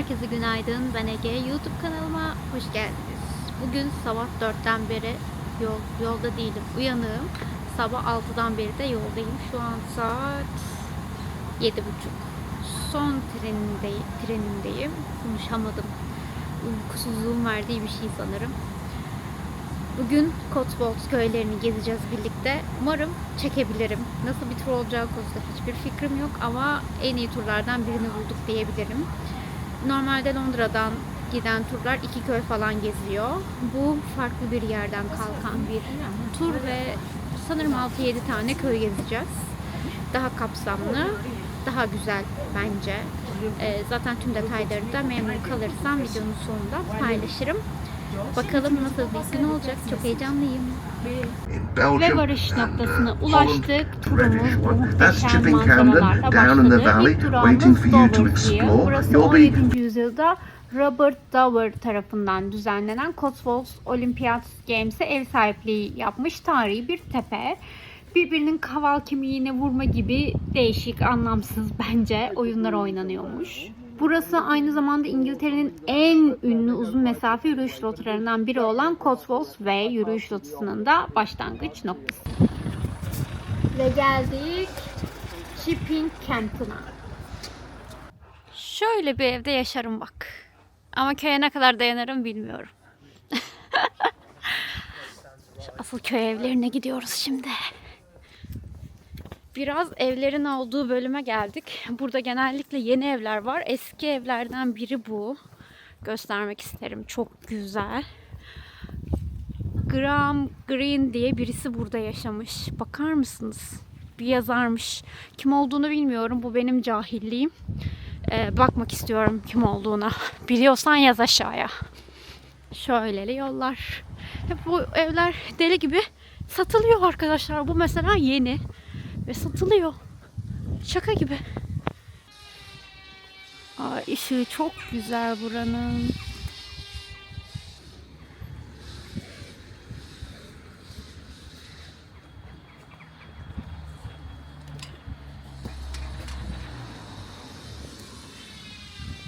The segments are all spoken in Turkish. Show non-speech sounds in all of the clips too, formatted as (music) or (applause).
Herkese günaydın. Ben Ege. YouTube kanalıma hoş geldiniz. Bugün sabah 4'ten beri yol, yolda değilim. Uyanığım. Sabah 6'dan beri de yoldayım. Şu an saat 7.30. Son trenindeyim, trenindeyim. Konuşamadım. Uykusuzluğun verdiği bir şey sanırım. Bugün Cotswolds köylerini gezeceğiz birlikte. Umarım çekebilirim. Nasıl bir tur olacağı konusunda hiçbir fikrim yok ama en iyi turlardan birini bulduk diyebilirim. Normalde Londra'dan giden turlar iki köy falan geziyor. Bu farklı bir yerden kalkan bir tur ve sanırım 6-7 tane köy gezeceğiz. Daha kapsamlı, daha güzel bence. Ee, zaten tüm detayları da memnun kalırsam videonun sonunda paylaşırım. Bakalım nasıl bir gün olacak. Çok heyecanlıyım. Ve varış noktasına ulaştık. Turumuz bu muhteşem manzaralarla başladı. İlk waiting durağımız for you to Dover explore. Burası You'll be 17. yüzyılda Robert Dover tarafından düzenlenen Cotswolds Olympiad Games'e ev sahipliği yapmış tarihi bir tepe. Birbirinin kaval kemiğine vurma gibi değişik, anlamsız bence oyunlar oynanıyormuş. Burası aynı zamanda İngiltere'nin en ünlü uzun mesafe yürüyüş rotalarından biri olan Cotswolds ve yürüyüş rotasının da başlangıç noktası. Ve geldik Shipping Camp'ına. Şöyle bir evde yaşarım bak. Ama köye ne kadar dayanırım bilmiyorum. (laughs) Asıl köy evlerine gidiyoruz şimdi. Biraz evlerin olduğu bölüme geldik. Burada genellikle yeni evler var. Eski evlerden biri bu. Göstermek isterim. Çok güzel. Graham Greene diye birisi burada yaşamış. Bakar mısınız? Bir yazarmış. Kim olduğunu bilmiyorum. Bu benim cahilliğim. Ee, bakmak istiyorum kim olduğuna. (laughs) Biliyorsan yaz aşağıya. Şöyleli yollar. Hep bu evler deli gibi satılıyor arkadaşlar. Bu mesela yeni ve satılıyor. Şaka gibi. Aa, ışığı çok güzel buranın.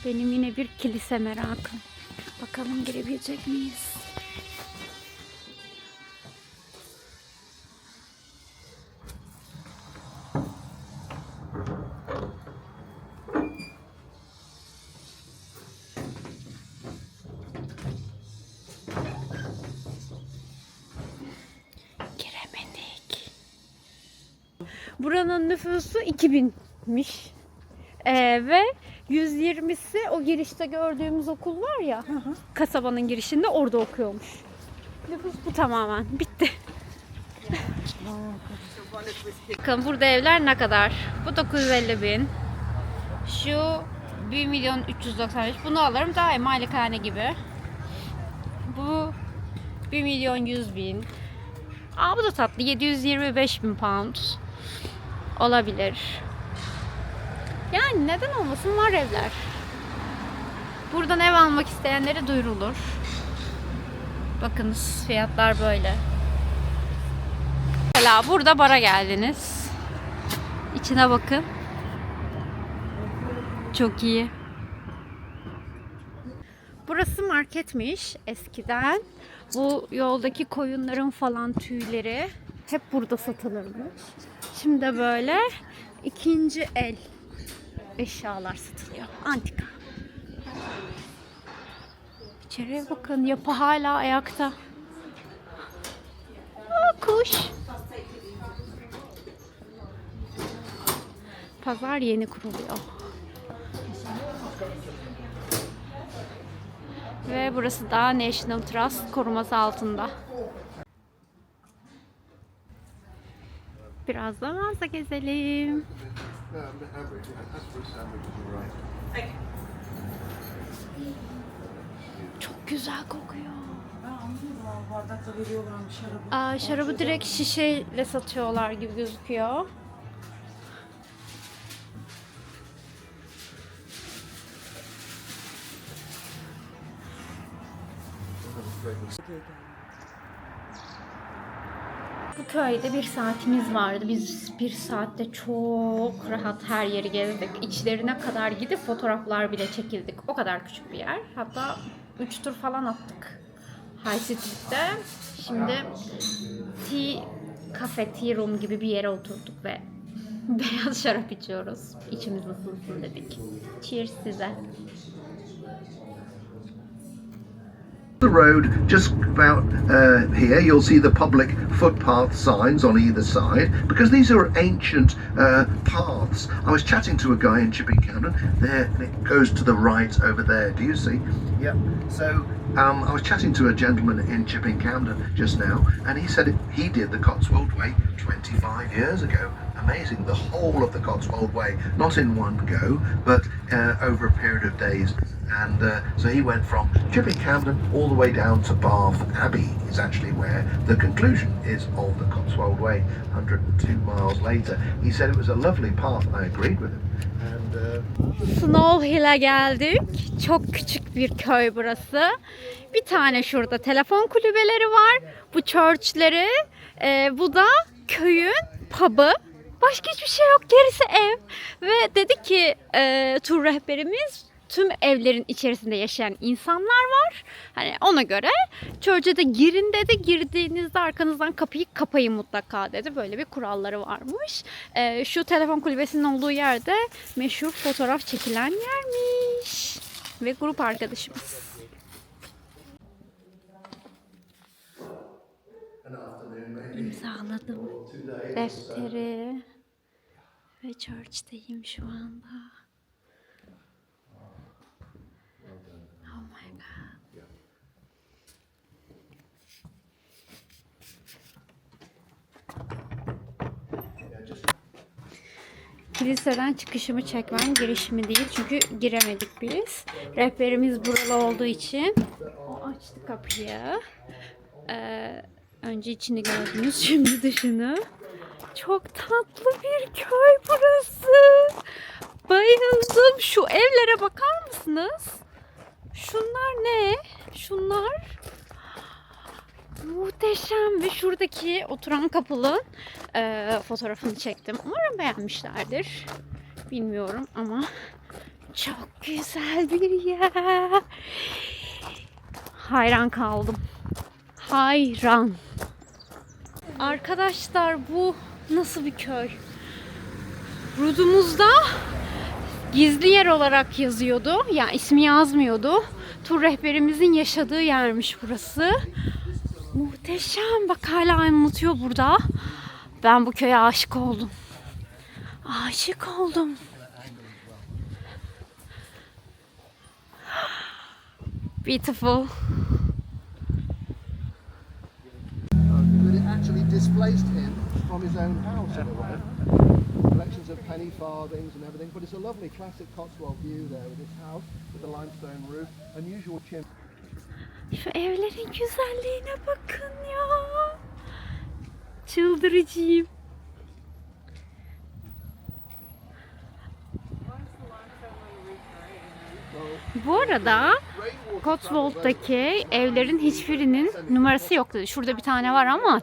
Benim yine bir kilise merakım. Bakalım girebilecek miyiz? Giremedik. Buranın nüfusu 2000'miş. Ee, ve 120'si o girişte gördüğümüz okul var ya. Kasabanın girişinde orada okuyormuş. Nüfus bu tamamen. Bitti. Bakın burada evler ne kadar? Bu 950 bin. Şu 1 milyon 395. Bunu alırım daha iyi malikane gibi. Bu 1 milyon 100 bin. Aa bu da tatlı. 725 bin pound. Olabilir. Yani neden olmasın var evler. Buradan ev almak isteyenlere duyurulur. Bakınız fiyatlar böyle. Mesela burada bara geldiniz. İçine bakın. Çok iyi. Burası marketmiş eskiden. Bu yoldaki koyunların falan tüyleri hep burada satılırmış. Şimdi böyle ikinci el eşyalar satılıyor. Antika. İçeriye bakın yapı hala ayakta. Aa, kuş. Pazar yeni kuruluyor. Ve burası da National Trust koruması altında. Biraz da mağaza gezelim. Çok güzel kokuyor. Bardakta şarabı. Aa, şarabı direkt şişeyle satıyorlar gibi gözüküyor. Bu köyde bir saatimiz vardı. Biz bir saatte çok rahat her yeri gezdik. İçlerine kadar gidip fotoğraflar bile çekildik. O kadar küçük bir yer. Hatta 3 tur falan attık. High Street'te. Şimdi tea cafe, tea room gibi bir yere oturduk ve (laughs) beyaz şarap içiyoruz. İçimiz ısınsın dedik. Cheers size. The road, just about uh, here, you'll see the public footpath signs on either side because these are ancient uh, paths. I was chatting to a guy in Chipping Cameron. There, and it goes to the right over there. Do you see? Yep. So um, I was chatting to a gentleman in Chipping Camden just now, and he said he did the Cotswold Way 25 years ago. Amazing, the whole of the Cotswold Way, not in one go, but uh, over a period of days. And uh, so he went from Chipping Camden all the way down to Bath Abbey, is actually where the conclusion is of the Cotswold Way, 102 miles later. He said it was a lovely path, I agreed with him. And uh, Snow Hill'e geldik. Çok küçük bir köy burası. Bir tane şurada telefon kulübeleri var. Bu churchleri. Ee, bu da köyün pub'ı. Başka hiçbir şey yok. Gerisi ev. Ve dedi ki e, tur rehberimiz tüm evlerin içerisinde yaşayan insanlar var. Hani ona göre church'e de girin dedi. Girdiğinizde arkanızdan kapıyı kapayın mutlaka dedi. Böyle bir kuralları varmış. Ee, şu telefon kulübesinin olduğu yerde meşhur fotoğraf çekilen yermiş. Ve grup arkadaşımız. İmzaladım defteri. Ve church'teyim şu anda. Oh my god. Kiliseden çıkışımı çekmem, girişimi değil. Çünkü giremedik biz. Rehberimiz buralı olduğu için o açtı kapıyı. Ee, önce içini gördünüz, (laughs) şimdi dışını. Çok tatlı bir köy burası. Bayıldım. Şu evlere bakar mısınız? Şunlar ne? Şunlar muhteşem ve şuradaki oturan kapılın e, fotoğrafını çektim. Umarım beğenmişlerdir. Bilmiyorum ama çok güzel bir yer. Hayran kaldım. Hayran. Arkadaşlar bu nasıl bir köy? Rudumuzda gizli yer olarak yazıyordu. Yani ismi yazmıyordu. Tur rehberimizin yaşadığı yermiş burası. Muhteşem. Bak hala anlatıyor burada. Ben bu köye aşık oldum. Aşık oldum. Beautiful. actually displaced him from his own house in a way. Collections of penny farthings and everything, but it's a lovely classic Cotswold view there with his house with the limestone roof, unusual chimney. Şu evlerin güzelliğine bakın ya. Çıldırıcıyım. Bu arada Cotswold'daki evlerin hiçbirinin numarası yok. Şurada bir tane var ama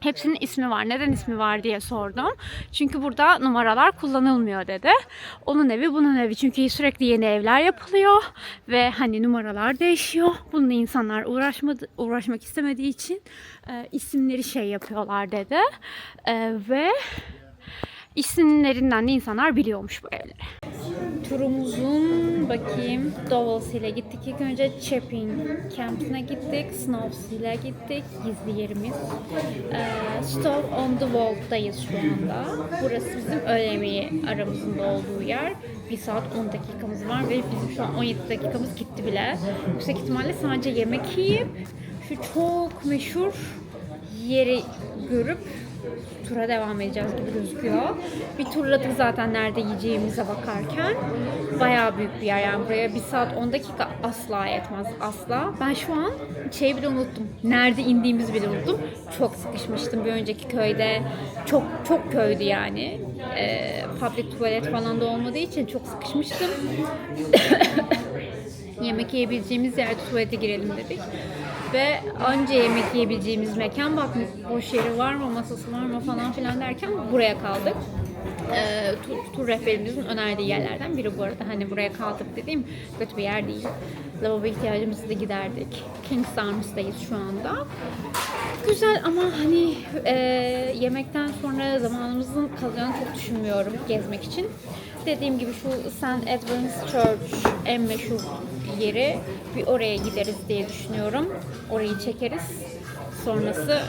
hepsinin ismi var. Neden ismi var diye sordum. Çünkü burada numaralar kullanılmıyor dedi. Onun evi bunun evi. Çünkü sürekli yeni evler yapılıyor ve hani numaralar değişiyor. Bununla insanlar uğraşmadı, uğraşmak istemediği için e, isimleri şey yapıyorlar dedi. E, ve isimlerinden de insanlar biliyormuş bu evleri. Turumuzun bakayım Dovels ile gittik. İlk önce Chapping Camp'ine gittik. Snows ile gittik. Gizli yerimiz. Ee, Stop on the Walk'dayız şu anda. Burası bizim öğle yemeği aramızın olduğu yer. 1 saat 10 dakikamız var ve bizim şu an 17 dakikamız gitti bile. Yüksek ihtimalle sadece yemek yiyip şu çok meşhur yeri görüp tura devam edeceğiz gibi gözüküyor. Bir turladık zaten nerede yiyeceğimize bakarken. Bayağı büyük bir yer yani buraya 1 saat 10 dakika asla yetmez asla. Ben şu an şey bile unuttum. Nerede indiğimizi bile unuttum. Çok sıkışmıştım bir önceki köyde. Çok çok köydü yani. Ee, public tuvalet falan da olmadığı için çok sıkışmıştım. (coughs) Yemek yiyebileceğimiz yerde tuvalete girelim dedik. Ve önce yemek yiyebileceğimiz mekan baktık boş yeri var mı, masası var mı falan filan derken buraya kaldık. Ee, tur, tur rehberimizin önerdiği yerlerden biri bu arada. Hani buraya kaldık dediğim kötü bir yer değil. Lavabo ihtiyacımızı da giderdik. King's Arms'dayız şu anda. Güzel ama hani e, yemekten sonra zamanımızın kalacağını çok düşünmüyorum gezmek için. Dediğim gibi şu St. Edward's Church en meşhur yeri. Bir oraya gideriz diye düşünüyorum. Orayı çekeriz. Sonrası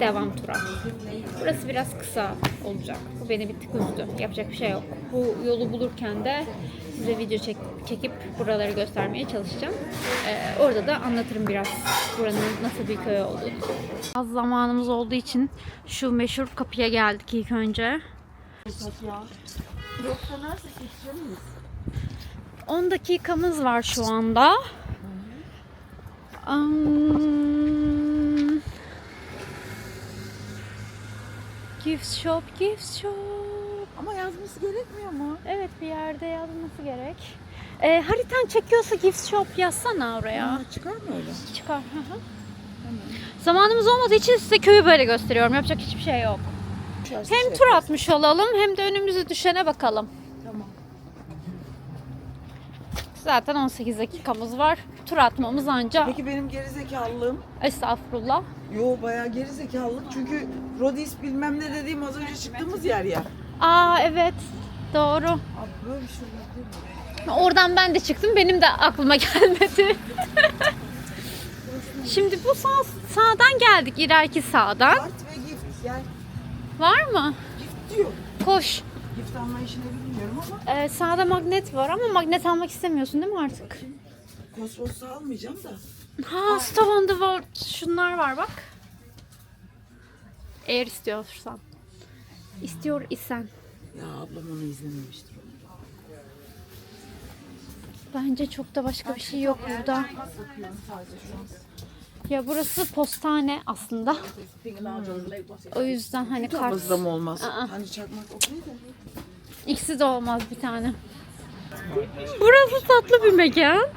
devam tura. Burası biraz kısa olacak. Bu beni bir tık üzdü. Yapacak bir şey yok. Bu yolu bulurken de size video çek, çekip buraları göstermeye çalışacağım. Ee, orada da anlatırım biraz buranın nasıl bir köy olduğunu. Az zamanımız olduğu için şu meşhur kapıya geldik ilk önce. 10 dakikamız var şu anda. Um, gift shop, gift shop. Ama yazması gerekmiyor mu? Evet bir yerde yazması gerek. Ee, haritan çekiyorsa gift shop yazsana oraya. çıkar mı öyle? Çıkar. hı hı. Zamanımız olmadığı için size köyü böyle gösteriyorum. Yapacak hiçbir şey yok. Hem tur atmış olalım hem de önümüze düşene bakalım. Tamam. Zaten 18 dakikamız var. Tur atmamız anca. Peki benim gerizekalılığım? Estağfurullah. Yo bayağı gerizekalılık çünkü Rodis bilmem ne dediğim az önce çıktığımız yer ya. Aa evet. Doğru. Oradan ben de çıktım. Benim de aklıma (laughs) gelmedi. Şimdi bu sağ, sağdan geldik. ileriki sağdan. Art ve gift. Yani Var mı? gift diyor. Koş. Gift anlayışını bilmiyorum ama Ee, sağda magnet var ama magnet almak istemiyorsun değil mi artık? Kosmos'u almayacağım da. Ha, Stop on the World. Şunlar var bak. Eğer istiyorsan. İstiyor isen. Ya ablam onu izlememiştir. Bence çok da başka bir şey yok burada. Ya burası postane aslında. O yüzden hani kart... Kafamızda mı olmaz? Aa. Hani çakmak okey de. İkisi de olmaz bir tane. Burası tatlı bir mekan.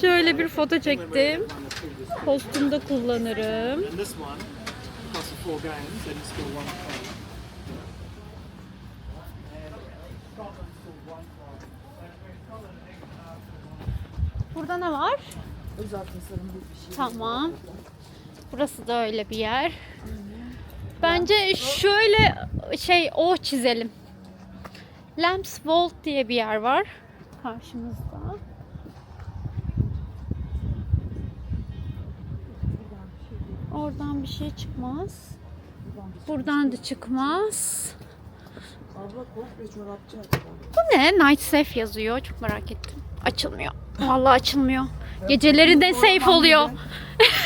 Şöyle bir foto çektim. Kostümde kullanırım. And this one costs four games and it's still one pound. Burada ne var? Özel tasarım bir şey. Tamam. Burası da öyle bir yer. Bence şöyle şey o çizelim. Lamps Vault diye bir yer var karşımızda. Oradan bir şey çıkmaz. Buradan da çıkmaz. Abla komple çorapçı. Bu ne? Night safe yazıyor. Çok merak ettim. Açılmıyor. Vallahi açılmıyor. Geceleri ne safe oluyor?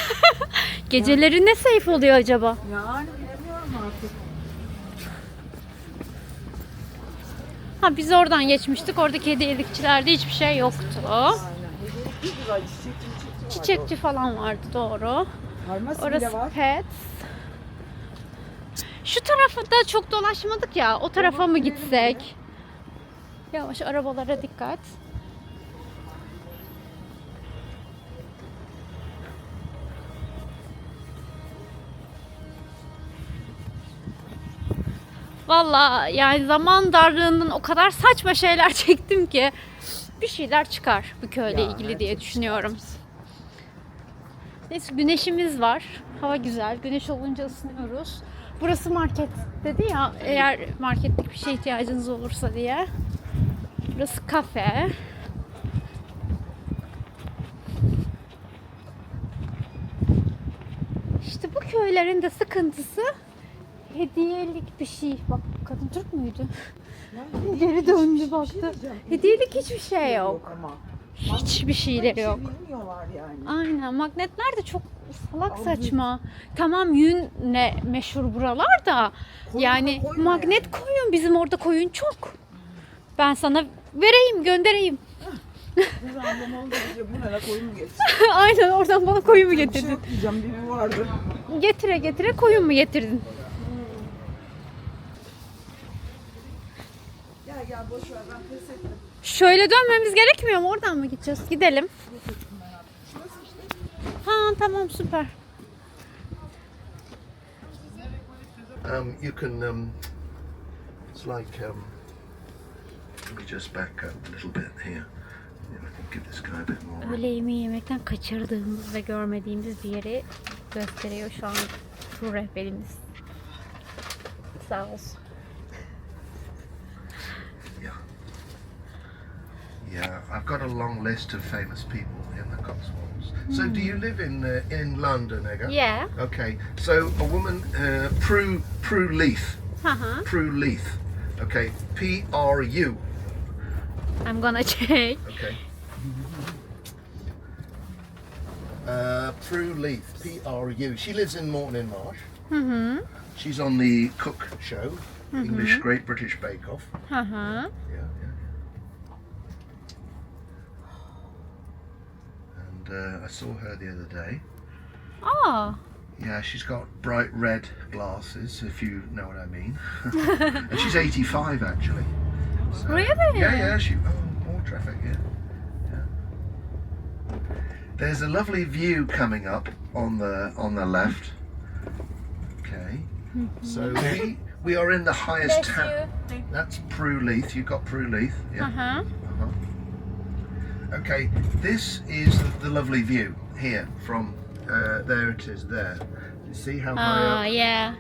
(laughs) Geceleri ne safe oluyor acaba? Yani bilemiyorum artık. Ha biz oradan geçmiştik. Oradaki hediyelikçilerde hiçbir şey yoktu. Çiçekçi falan vardı doğru. Farmasi Orası var. pets. Şu tarafa da çok dolaşmadık ya. O tarafa mı gitsek? Yavaş arabalara dikkat. Valla yani zaman darlığından o kadar saçma şeyler (laughs) çektim ki bir şeyler çıkar bu köyle Ya, ilgili diye düşünüyorum. Neyse güneşimiz var. Hava güzel. Güneş olunca ısınıyoruz. Burası market dedi ya eğer marketlik bir şey ihtiyacınız olursa diye. Burası kafe. İşte bu köylerin de sıkıntısı hediyelik bir şey. Bak kadın Türk müydü? (laughs) Geri döndü baktı. Hediyelik hiçbir şey yok. ama. Hiçbir şeyleri yok. Şey bilmiyorlar yani. Aynen magnetler de çok salak saçma. Tamam yün ne meşhur buralar da Koyun yani da koyun magnet koyun bizim orada koyun çok. Ben sana vereyim göndereyim. Onu mu getir? (laughs) Aynen oradan bana koyun mu Bir şey getirdin? yok diyeceğim biri vardı. Getire getire koyun mu getirdin? Gel boş ver ben pes ettim. Şöyle dönmemiz gerekmiyor mu? Oradan mı gideceğiz? Gidelim. Ha tamam süper. Um, you can. Um, it's like. Um, let me just back up a little bit here. Öğle yemeği yemekten kaçırdığımız ve görmediğimiz bir yeri gösteriyor şu an tur rehberimiz. Sağ olsun. Got a long list of famous people in the Cotswolds. So, do you live in uh, in London, Ega? Yeah. Okay. So, a woman, uh, Prue Prue Leith. Hı. Prue Leith. Okay. P R U. I'm gonna (laughs) check. Okay. Uh, Prue Leith, P R U. She lives in Morton in Marsh. Hı. She's on the Cook Show, English Great British Bake Off. Hı hı. Yeah, yeah. And uh, I saw her the other day. Aa. Yeah, she's got bright red glasses, if you know what I mean. (laughs) and she's 85 actually. So- Really? Yeah, yeah. She oh, more traffic. Yeah, yeah. There's a lovely view coming up on the on the left. Okay. So we we are in the highest town. That's Prue Leith. You've got Prue Leith. Yeah. Uh-huh. Okay, this is the, lovely view here from uh, there. It is there. You see how high up? yeah.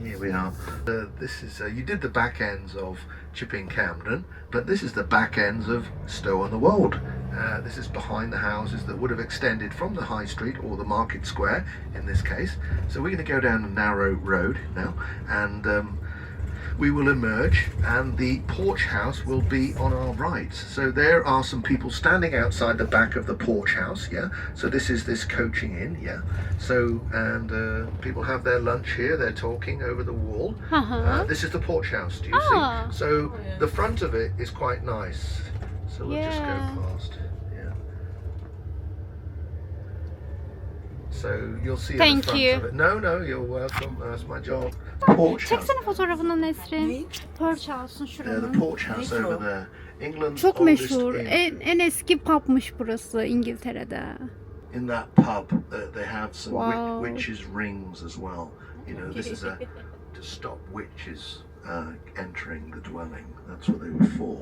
Here we are. Uh, this is uh, you did the back ends of Chipping Camden, but this is the back ends of Stow on the Wold. Uh, this is behind the houses that would have extended from the High Street or the Market Square in this case. So we're going to go down a narrow road now, and um, we will emerge, and the porch house will be on our right. So there are some people standing outside the back of the porch house. Yeah. So this is this coaching in. Yeah. So and uh, people have their lunch here. They're talking over the wall. Hı Uh, hı. this is the porch house. Do you Ah. see? So the front of it is quite nice. So we'll just go past. Yeah. So you'll see at Thank the front you. of it. No, no, you're welcome. That's my job. Porch house. Çeksene fotoğrafını Nesrin. Neyi? Porch House'un Yeah, the şuranın. porch house Neydi over there. England's Çok oldest meşhur. inn. En, en eski pub'mış burası İngiltere'de. In that pub, uh, they have some Wow. wi- witches' rings as well. You know, this is a (laughs) to stop witches uh, entering the dwelling. That's what they were for.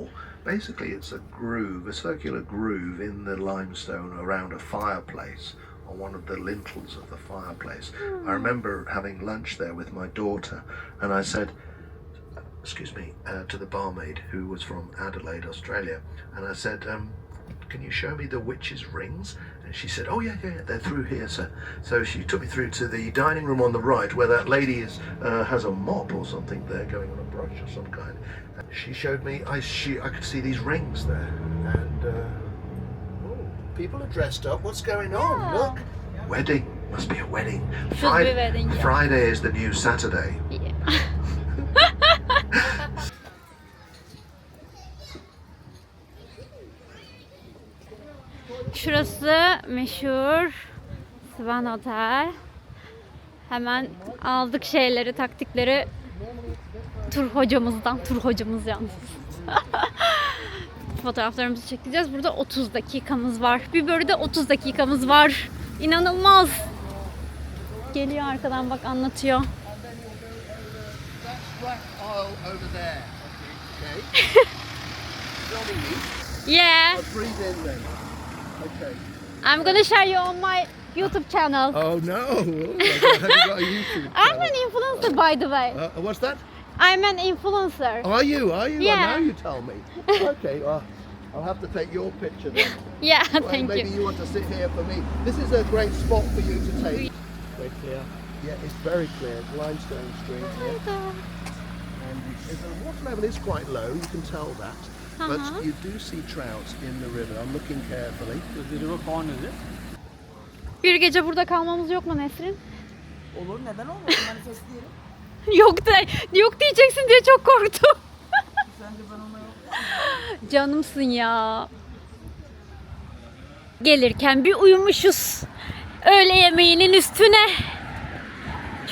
Basically, it's a groove, a circular groove in the limestone around a fireplace on one of the lintels of the fireplace. I remember having lunch there with my daughter, and I said, excuse me, uh, to the barmaid who was from Adelaide, Australia, and I said, um, "Can you show me the witch's rings?" And she said, "Oh yeah, yeah, yeah, they're through here, sir." So she took me through to the dining room on the right, where that lady is uh, has a mop or something there, going on a brush of some kind. And she showed me, I she I could see these rings there, and uh, people are dressed up. What's going on? Yeah. Look, wedding must be a wedding. Should be wedding, yeah. Friday is the new Saturday. (laughs) Şurası meşhur Swan Otel. Hemen aldık şeyleri, taktikleri tur hocamızdan. Tur hocamız yalnız. (laughs) Fotoğraflarımızı çekeceğiz. Burada 30 dakikamız var. Bir bölüde 30 dakikamız var. İnanılmaz. Geliyor arkadan bak anlatıyor. (laughs) Yeah. I'm gonna share you on my YouTube channel. Oh no! (laughs) Oh? (laughs) I'm an influencer by the way. Uh, what's that? I'm an influencer. Are you? Are you? Yeah. Oh, now you tell me. Okay. Well, I'll have to take your picture then. (laughs) Yeah, Well, thank maybe you. you want to sit here for me. This is a great spot for you to take. Very clear. Yeah, it's very clear. It's limestone stream here. And the water level is quite low, you can tell that. Uh-huh. But you do see trout in the river. I'm looking carefully. So the river pond is it? Bir gece burada kalmamız yok mu Nesrin? Olur neden olmasın (laughs) manifestleyelim. Yok de, yok diyeceksin diye çok korktum. Sence ben ona. (laughs) Canımsın ya. Gelirken bir uyumuşuz. Öğle yemeğinin üstüne.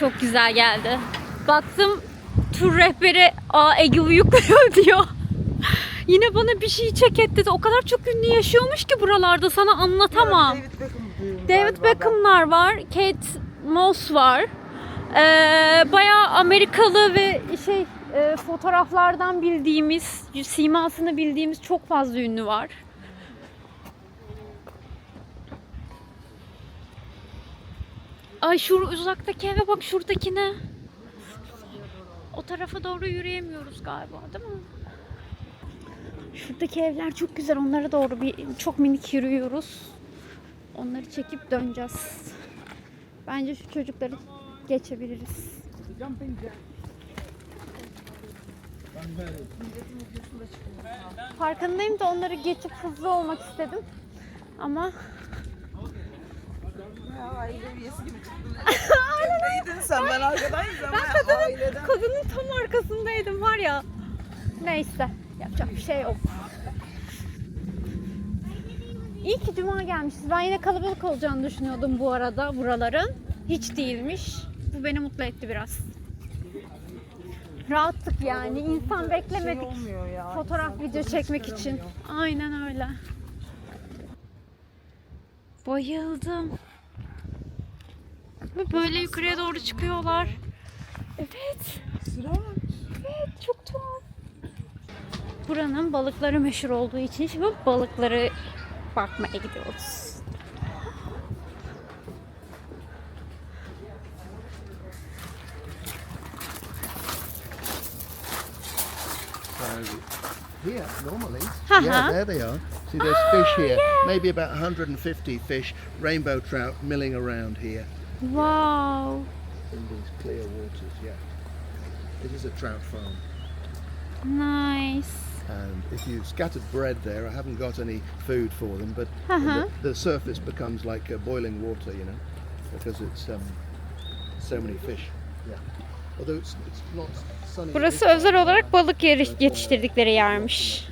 Çok güzel geldi. Baktım tur rehberi aa Ege uyukluyor (laughs) diyor. Yine bana bir şey çek et dedi. O kadar çok ünlü yaşıyormuş ki buralarda sana anlatamam. David Beckham David. Beckham'lar var. Kate Moss var. Ee, bayağı Amerikalı ve şey e, fotoğraflardan bildiğimiz, simasını bildiğimiz çok fazla ünlü var. Ay şu uzaktaki eve bak şuradakine. O tarafa doğru yürüyemiyoruz galiba değil mi? Şuradaki evler çok güzel. Onlara doğru bir çok minik yürüyoruz. Onları çekip döneceğiz. Bence şu çocukları geçebiliriz. Farkındayım da onları geçip hızlı olmak istedim. Ama Ya, aile üyesi gibi çıktın. (laughs) Sen? Ben arkadayım sen. Ben, aileden. kadının tam arkasındaydım var ya. Neyse yapacak bir şey yok. İyi ki cuma gelmişiz. Ben yine kalabalık olacağını düşünüyordum bu arada buraların. Hiç değilmiş. Bu beni mutlu etti biraz. Rahattık yani. İnsan beklemedik. Şey ya. Fotoğraf, video çekmek için. Aynen öyle. Bayıldım. Ve böyle yukarıya doğru çıkıyorlar. Evet. Sıra? Evet, çok tuhaf. Buranın balıkları meşhur olduğu için şimdi balıkları bakmaya gidiyoruz. Here, normally, Uh-huh. yeah, there they are. See, there's fish here. Maybe about 150 fish, rainbow trout milling around here Wow. in these clear waters. Yeah, it is a trout farm. Nice. And if you scattered bread there, I haven't got any food for them, but Uh-huh. the, the surface becomes like uh, boiling water, you know, because it's um, so many fish. Yeah. Burası özel olarak balık yetiştirdikleri yermiş.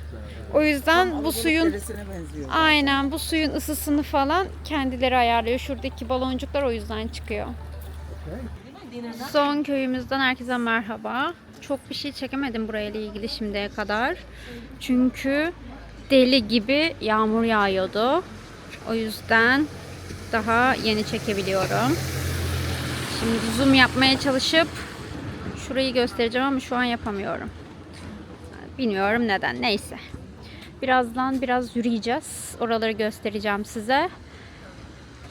O yüzden bu suyun aynen bu suyun ısısını falan kendileri ayarlıyor. Şuradaki baloncuklar o yüzden çıkıyor. Son köyümüzden herkese merhaba. Çok bir şey çekemedim burayla ilgili şimdiye kadar. Çünkü deli gibi yağmur yağıyordu. O yüzden daha yeni çekebiliyorum. Şimdi zoom yapmaya çalışıp şurayı göstereceğim ama şu an yapamıyorum. Bilmiyorum neden. Neyse. Birazdan biraz yürüyeceğiz. Oraları göstereceğim size.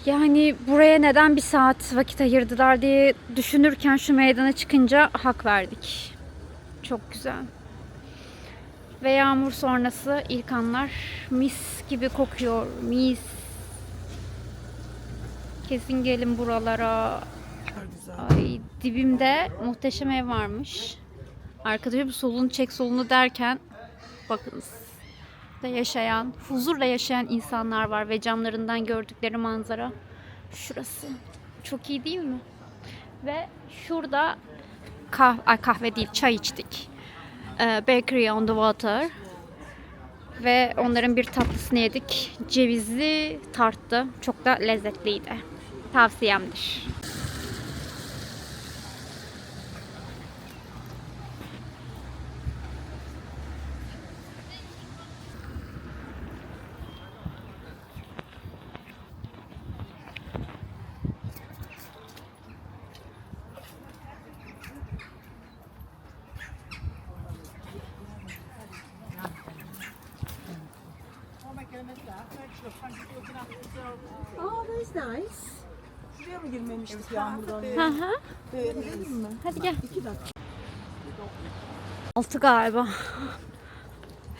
Yani buraya neden bir saat vakit ayırdılar diye düşünürken şu meydana çıkınca hak verdik. Çok güzel. Ve yağmur sonrası ilk anlar mis gibi kokuyor. Mis. Kesin gelin buralara. Ay dibimde muhteşem ev varmış. Arkadaşım solunu çek solunu derken bakınız da yaşayan, huzurla yaşayan insanlar var ve camlarından gördükleri manzara şurası. Çok iyi değil mi? Ve şurada kah ay kahve değil çay içtik. Ee, Bakery on the Water. Ve onların bir tatlısını yedik. Cevizli tarttı. Çok da lezzetliydi. Tavsiyemdir. Mı girmemiştik yağmurdan? Hı hı. Mi? Hadi gel. İki dakika. Altı galiba.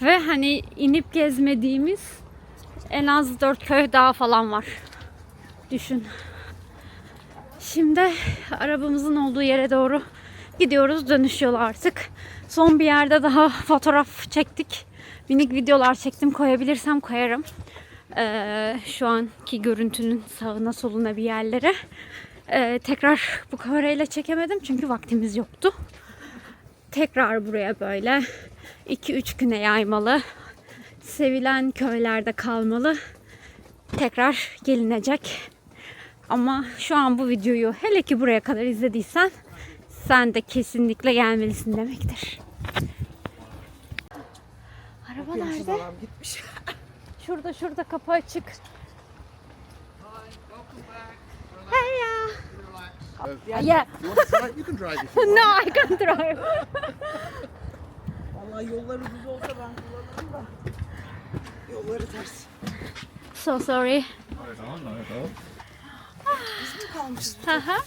Ve hani inip gezmediğimiz en az dört köy daha falan var. Düşün. Şimdi arabamızın olduğu yere doğru gidiyoruz. Dönüş yolu artık. Son bir yerde daha fotoğraf çektik. Minik videolar çektim. Koyabilirsem koyarım. Ee, şu anki görüntünün sağına soluna bir yerlere. Ee, tekrar bu kamerayla çekemedim çünkü vaktimiz yoktu tekrar buraya böyle 2-3 güne yaymalı. Sevilen köylerde kalmalı. Tekrar gelinecek. Ama şu an bu videoyu hele ki buraya kadar izlediysen sen de kesinlikle gelmelisin demektir. Araba nerede? gitmiş. Şurada şurada kapı açık. Hey uh, ya. Yeah. You want to drive? You can drive if you (laughs) want. No, I can't drive. Vallahi yolları düz olsa ben kullanırım da. Yolları ters. So sorry. Biz mi kalmışız? Haha.